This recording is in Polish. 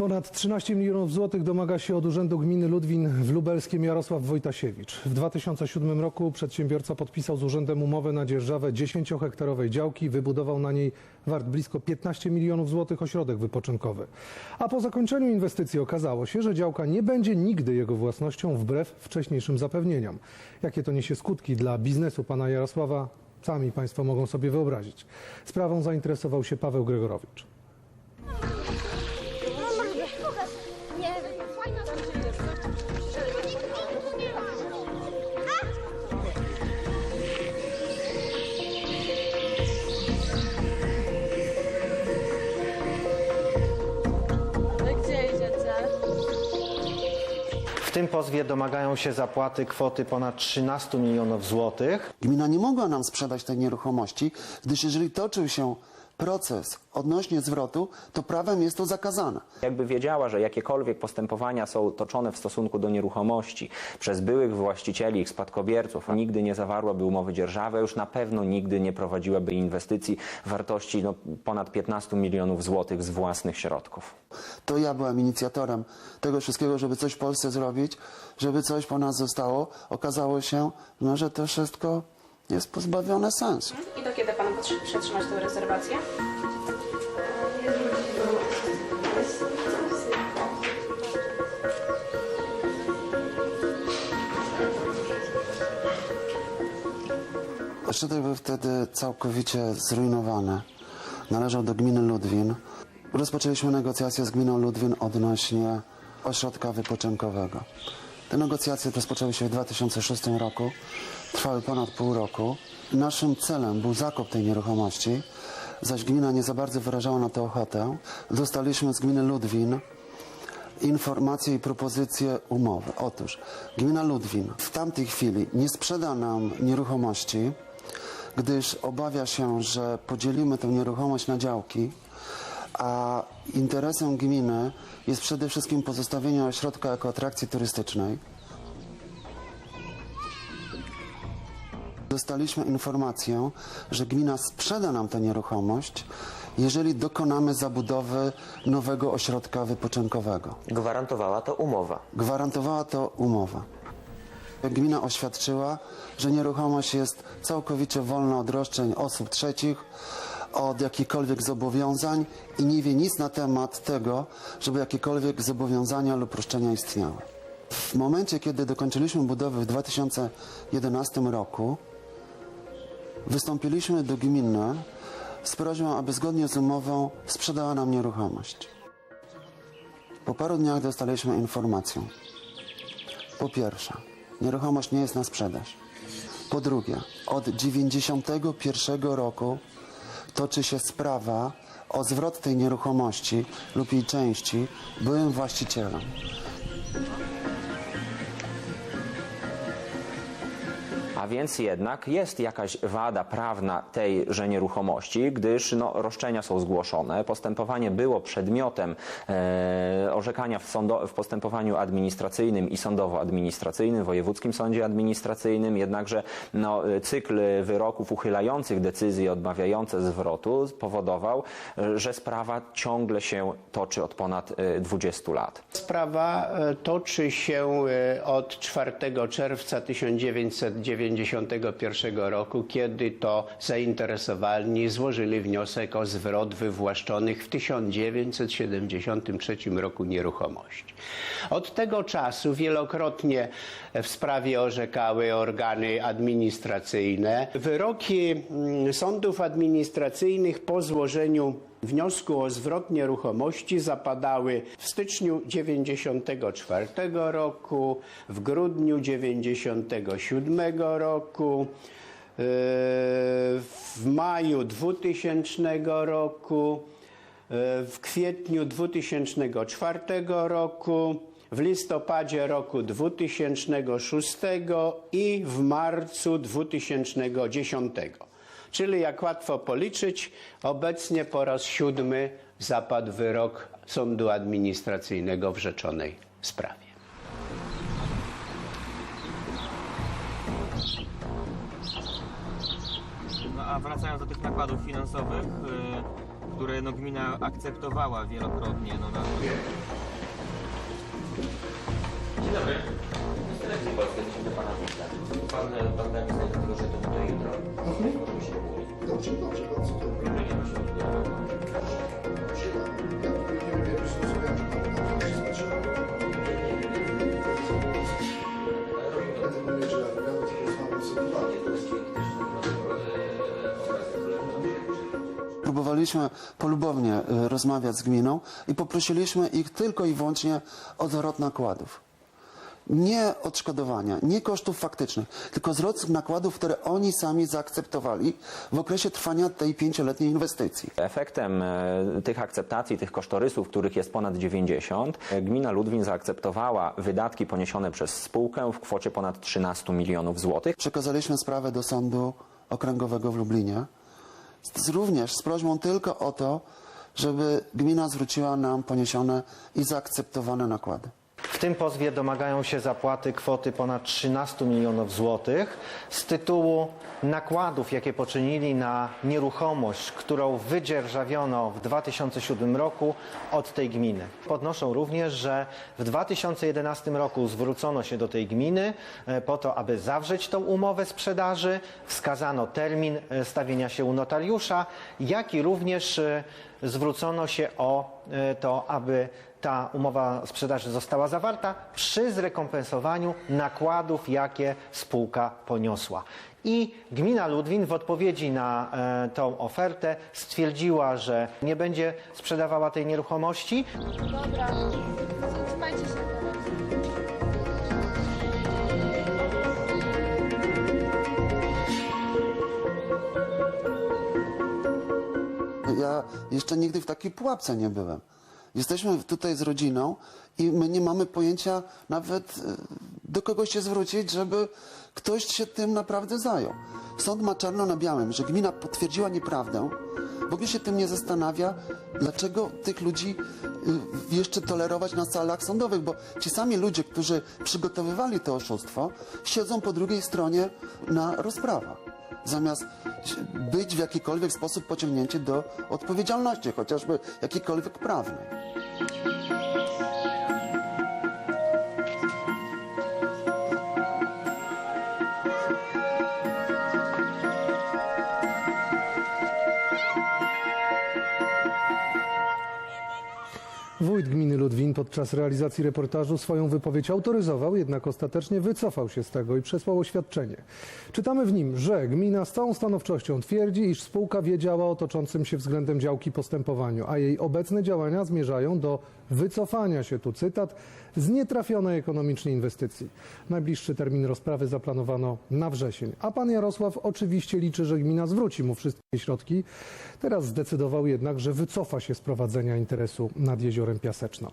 Ponad 13 milionów złotych domaga się od Urzędu Gminy Ludwin w Lubelskim Jarosław Wojtasiewicz. W 2007 roku przedsiębiorca podpisał z urzędem umowę na dzierżawę 10-hektarowej działki. Wybudował na niej wart blisko 15 milionów złotych ośrodek wypoczynkowy. A po zakończeniu inwestycji okazało się, że działka nie będzie nigdy jego własnością wbrew wcześniejszym zapewnieniom. Jakie to niesie skutki dla biznesu pana Jarosława, sami państwo mogą sobie wyobrazić. Sprawą zainteresował się Paweł Gregorowicz. Tym pozwie domagają się zapłaty kwoty ponad 13 milionów złotych. Gmina nie mogła nam sprzedać tej nieruchomości, gdyż jeżeli toczył się proces odnośnie zwrotu, to prawem jest to zakazane. Jakby wiedziała, że jakiekolwiek postępowania są toczone w stosunku do nieruchomości przez byłych właścicieli, ich spadkobierców, nigdy nie zawarłaby umowy dzierżawy, a już na pewno nigdy nie prowadziłaby inwestycji wartości no, ponad 15 milionów złotych z własnych środków. To ja byłem inicjatorem tego wszystkiego, żeby coś w Polsce zrobić, żeby coś po nas zostało. Okazało się, no, że to wszystko jest pozbawione sensu. I do kiedy przetrzymać tę rezerwację? Ośrodek był wtedy całkowicie zrujnowany. Należał do gminy Ludwin. Rozpoczęliśmy negocjacje z gminą Ludwin odnośnie ośrodka wypoczynkowego. Te negocjacje rozpoczęły się w 2006 roku, trwały ponad pół roku. Naszym celem był zakup tej nieruchomości, zaś gmina nie za bardzo wyrażała na to ochotę. Dostaliśmy z gminy Ludwin informacje i propozycje umowy. Otóż gmina Ludwin w tamtej chwili nie sprzeda nam nieruchomości, gdyż obawia się, że podzielimy tę nieruchomość na działki, a interesem gminy jest przede wszystkim pozostawienie ośrodka jako atrakcji turystycznej. Dostaliśmy informację, że gmina sprzeda nam tę nieruchomość, jeżeli dokonamy zabudowy nowego ośrodka wypoczynkowego. Gwarantowała to umowa. Gwarantowała to umowa. Gmina oświadczyła, że nieruchomość jest całkowicie wolna od roszczeń osób trzecich, od jakichkolwiek zobowiązań i nie wie nic na temat tego, żeby jakiekolwiek zobowiązania lub roszczenia istniały. W momencie, kiedy dokończyliśmy budowę w 2011 roku, wystąpiliśmy do gminy z prośbą, aby zgodnie z umową sprzedała nam nieruchomość. Po paru dniach dostaliśmy informację. Po pierwsze, nieruchomość nie jest na sprzedaż. Po drugie, od 91 roku toczy się sprawa o zwrot tej nieruchomości lub jej części byłym właścicielem. A więc jednak jest jakaś wada prawna tejże nieruchomości, gdyż no, roszczenia są zgłoszone, postępowanie było przedmiotem e, orzekania w, sądo, w postępowaniu administracyjnym i sądowo-administracyjnym, wojewódzkim sądzie administracyjnym, jednakże no, cykl wyroków uchylających decyzje odmawiające zwrotu powodował, e, że sprawa ciągle się toczy od ponad e, 20 lat. Sprawa e, toczy się e, od 4 czerwca 1991 roku, kiedy to zainteresowani złożyli wniosek o zwrot wywłaszczonych w 1973 roku nieruchomości. Od tego czasu wielokrotnie w sprawie orzekały organy administracyjne. Wyroki mm, sądów administracyjnych po złożeniu wniosku o zwrot nieruchomości zapadały w styczniu 94 roku, w grudniu 97 roku, yy, w maju 2000 roku, yy, w kwietniu 2004 roku, w listopadzie roku 2006 i w marcu 2010. Czyli jak łatwo policzyć, obecnie po raz siódmy zapadł wyrok sądu administracyjnego w rzeczonej sprawie. No a wracając do tych nakładów finansowych, y, które no, gmina akceptowała wielokrotnie. No, na... Dzień dobry. Z Telewizji Polskiej, dzień do pana wójta. Pan, pan że to jutro. Dobrze, dobrze, bardzo dobrze. Próbowaliśmy polubownie y, rozmawiać z gminą i poprosiliśmy ich tylko i wyłącznie o zwrot nakładów. Nie odszkodowania, nie kosztów faktycznych, tylko zwrot nakładów, które oni sami zaakceptowali w okresie trwania tej pięcioletniej inwestycji. Efektem e, tych akceptacji, tych kosztorysów, których jest ponad 90, e, gmina Ludwin zaakceptowała wydatki poniesione przez spółkę w kwocie ponad 13 milionów złotych. Przekazaliśmy sprawę do Sądu Okręgowego w Lublinie, z, również z prośbą tylko o to, żeby gmina zwróciła nam poniesione i zaakceptowane nakłady. Tym pozwie domagają się zapłaty kwoty ponad 13 milionów złotych z tytułu nakładów, jakie poczynili na nieruchomość, którą wydzierżawiono w 2007 roku od tej gminy. Podnoszą również, że w 2011 roku zwrócono się do tej gminy e, po to, aby zawrzeć tą umowę sprzedaży. Wskazano termin e, stawienia się u notariusza, jak i również e, zwrócono się o e, to, aby ta umowa sprzedaży została zawarta przy zrekompensowaniu nakładów, jakie spółka poniosła. I gmina Ludwin w odpowiedzi na e, tą ofertę stwierdziła, że nie będzie sprzedawała tej nieruchomości, Dobra, trzymajcie się Ja jeszcze nigdy w takiej pułapce nie byłem. Jesteśmy tutaj z rodziną i my nie mamy pojęcia nawet e, do kogo się zwrócić, żeby ktoś się tym naprawdę zajął. Sąd ma czarno na białym, że gmina potwierdziła nieprawdę. W ogóle się tym nie zastanawia, dlaczego tych ludzi y, jeszcze tolerować na salach sądowych, bo ci sami ludzie, którzy przygotowywali to oszustwo, siedzą po drugiej stronie na rozprawach. Zamiast być w jakikolwiek sposób pociągnięci do odpowiedzialności, chociażby jakiejkolwiek prawnej. Wójt gminy Ludwin podczas realizacji reportażu swoją wypowiedź autoryzował, jednak ostatecznie wycofał się z tego i przesłał oświadczenie. Czytamy w nim, że gmina z całą stanowczością twierdzi, iż spółka wiedziała o toczącym się względem działki postępowaniu, a jej obecne działania zmierzają do wycofania się, tu cytat, z nietrafionej ekonomicznie inwestycji. Najbliższy termin rozprawy zaplanowano na wrzesień, a pan Jarosław oczywiście liczy, że gmina zwróci mu wszystkie środki. Teraz zdecydował jednak, że wycofa się z prowadzenia interesu nad jeziorem Piaseczną.